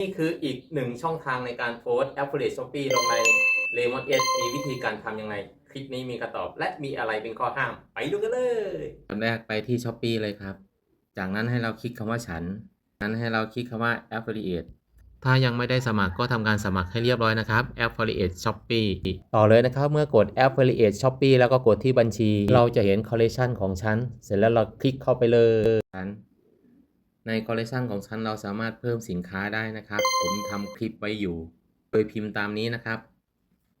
นี่คืออีกหนึ่งช่องทางในการโพสต์ Affiliate Shopee ลงใน Lemon 8มีวิธีการทำยังไง คลิปนี้มีคำตอบ และมีอะไรเป็นข้อห้าม ไปดูกันเลยอันแรกไปที่ Shopee เลยครับ จากนั้นให้เราคลิกคำว่าฉัน นั้นให้เราคลิกคำว่า Affiliate ถ้ายังไม่ได้สมัครก็ทำการสมัครให้เรียบร้อยนะครับ Affiliate Shopee ต่อเลยนะครับ เมื่อกด Affiliate Shopee แล้วก็กดที่บัญชี เราจะเห็น collection ของฉัน เสร็จแล้วเราคลิกเข้าไปเลย ในคอลเลคชันของฉันเราสามารถเพิ่มสินค้าได้นะครับ ผมทำคลิปไว้อยู่ โดยพิมพ์ตามนี้นะครับ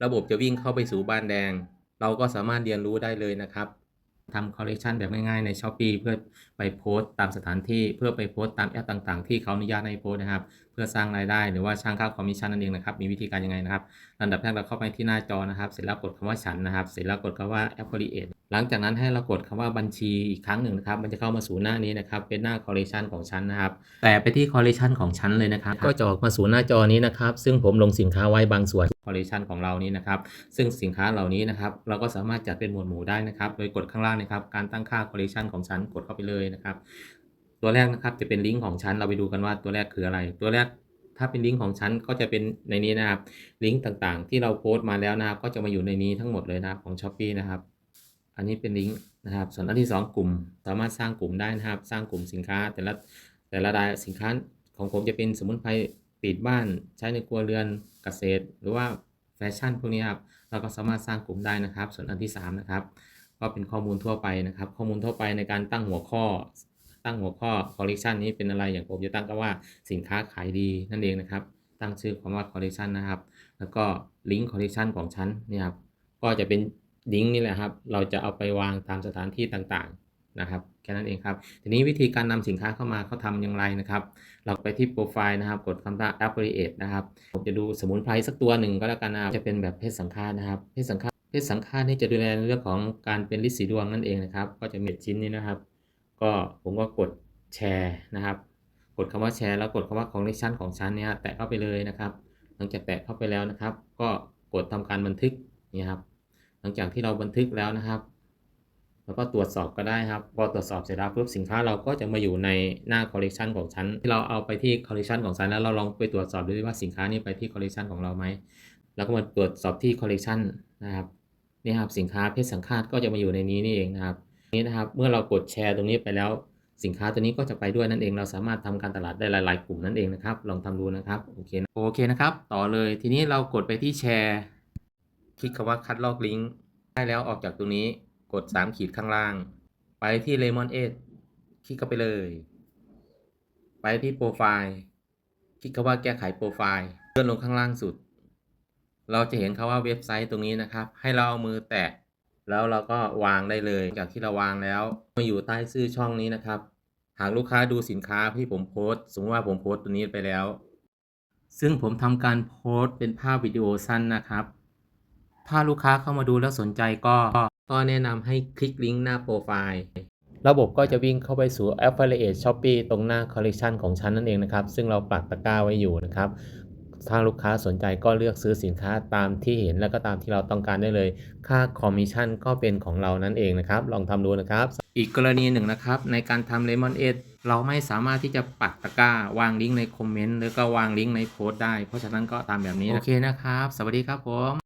ระบบจะวิ่งเข้าไปสู่บ้านแดง เราก็สามารถเรียนรู้ได้เลยนะครับทำคอลเลคชันแบบง่ายๆใน s h อ p e e เพื่อไปโพสต์ตามสถานที่เพื่อไปโพสต์ตามแอปต่างๆ ที่เขาอนุญาตให้โพสต์นะครับ เพื่อสร้างรายได้หรือว่าสร้างค่าคอมมิชชั่นนั่นเองนะครับ มีวิธีการยังไงนะครับลำดับแรกเราเข้าไปที่หน้าจอนะครับ เสร็จแล้วกดคำว่าฉันนะครับ เสร็จแล้วกดคำว่า affiliate หลังจากนั้นให้เรากดคำว่าบัญชีอีกครั้งหนึ่งนะครับ มันจะเข้ามาสู่หน้านี้นะครับ เป็นหน้า collection ของฉันนะครับ แต่ไปที่ collection ของฉันเลยนะครับ ก็จะออกมาสู่หน้าจอนี้นะครับ ซึ่งผมลงสินค้าไว้บางส่วน collection ของเรานี้นะครับ ซึ่งสินค้าเหล่านี้นะครับ เราก็สามารถจัดเป็นหมวดหมู่ได้นะครับ โดยกดข้างล่างนะครับ การตั้งค่า collection ของฉันกดเข้าไปเลยนะครับ ตัวแรกนะครับจะเป็นลิงก์ของฉันเราไปดูกันว่าตัวแรกคืออะไร ตัวแรกถ้าเป็นลิงก์ของฉันก็จะเป็นในนี้นะครับ ลิงก์ต่างๆ ที่เราโพสต์มาแล้วนะครับ ก็จะมาอยู่ในนี้ทั้งหมดเลยนะครับของ s h อ p e e นะครับ อันนี้เป็นลิงก์นะครับ ส่วนอันที่ 2 กลุ่ม สามารถสร้างกลุ่มได้นะครับ สร้างกลุ่มสินค้า แต่ละแต่ละรายสินค้าของผมจะเป็นสมุนไพรปิดบ้านใช้ในครัวเรือนเกษตร หรือว่าแฟชั่นพวกนี้ครับเราก็สามารถสร้างกลุ่มได้นะครับ ส่วนอันที่ 3 นะครับ ก็เป็นข้อมูลทั่วไปนะครับ ข้อมูลทั่วไปในการตั้งหัวข้อ ตั้งหัวข้อ collection นี้เป็นอะไรอย่างผมจะตั้งก็ว่าสินค้าขายดีนั่นเองนะครับ ตั้งชื่อคำว่า collection นะครับ แล้วก็ลิงก์ collection ของฉันเนี่ยครับก็จะเป็น ลิงนี่แหละครับ เราจะเอาไปวางตามสถานที่ต่างๆนะครับแค่นั้นเองครับ ทีนี้วิธีการนำสินค้าเข้ามาเขาทำอย่างไรนะครับ เราไปที่โปรไฟล์นะครับ กดคำว่า affiliate นะครับ ผมจะดูสมุนไพรสักตัวหนึ่งก็แล้วกันนะครับจะเป็นแบบเพศสังฆาตนะครับ เพศสังฆาตเพศสังฆาตนี่จะดูแลในเรื่องของการเป็นลิสีดวงนั่นเองนะครับ ก็จะเมีชิ้นนี้นะครับ ก็ผมก็กดแชร์นะครับ กดคำว่าแชร์แล้วกดคำว่า collection ของฉันเนี่ยแตะเข้าไปเลยนะครับ หลังจากแตะเข้าไปแล้วนะครับ ก็กดทำการบันทึกนี่ครับ หลังจากที่เราบันทึกแล้วนะครับแล้วก็ตรวจสอบก็ได้ครับพอตรวจสอบเสร็จแล้วปุ๊บสินค้าเราก็จะมาอยู่ในหน้า collection ของฉันที่เราเอาไปที่ collection ของฉันแล้วเราลองไปตรวจสอบดูว่าสินค้านี้ไปที่ collection ของเราไหมแล้วก็มาตรวจสอบที่ collection นะครับนี่ครับสินค้าเพศสังฆาตก็จะมาอยู่ในนี้นี่เองนะครับนี่นะครับเมื่อเรากดแชร์ตรงนี้ไปแล้วสินค้าตัวนี้ก็จะไปด้วยนั่นเองเราสามารถทำการตลาดได้หลาย ๆ กลุ่มนั่นเองนะครับลองทำดูนะครับโอเคนะโอเคนะครับ ต่อเลยทีนี้เรากดไปที่แชร์ คลิกคำว่าคัดลอกลิงก์ได้แล้วออกจากตรงนี้กด 3 ขีดข้างล่าง ไปที่ Lemon 8คลิกเข้าไปเลย ไปที่โปรไฟล์คลิกคำว่าแก้ไขโปรไฟล์เลื่อนลงข้างล่างสุด เราจะเห็นคำว่าเว็บไซต์ตรงนี้นะครับ ให้เราเอามือแตะแล้วเราก็วางได้เลย จากที่เราวางแล้วมาอยู่ใต้ชื่อช่องนี้นะครับ หากลูกค้าดูสินค้าที่ผมโพสต์สมมติว่าผมโพสต์ตัวนี้ไปแล้ว ซึ่งผมทำการโพสต์เป็นภาพวิดีโอสั้นนะครับ ถ้าลูกค้าเข้ามาดูแล้วสนใจก็ ก็แนะนำให้คลิกลิงก์หน้าโปรไฟล์ ระบบก็จะวิ่งเข้าไปสู่ Affiliate Shopee ตรงหน้า Collection ของฉันนั่นเองนะครับ ซึ่งเราปักตะกร้าไว้อยู่นะครับถ้าลูกค้าสนใจก็เลือกซื้อสินค้าตามที่เห็นแล้วก็ตามที่เราต้องการได้เลย ค่าคอมมิชชั่นก็เป็นของเรานั่นเองนะครับ ลองทำดูนะครับ อีกกรณีหนึ่งนะครับ ในการทำ Lemon 8เราไม่สามารถที่จะปักตะกร้า วางลิงก์ในคอมเมนต์หรือก็วางลิงก์ในโพสต์ได้ เพราะฉะนั้นก็ตามแบบนี้ โอเคนะครับ สวัสดีครับผม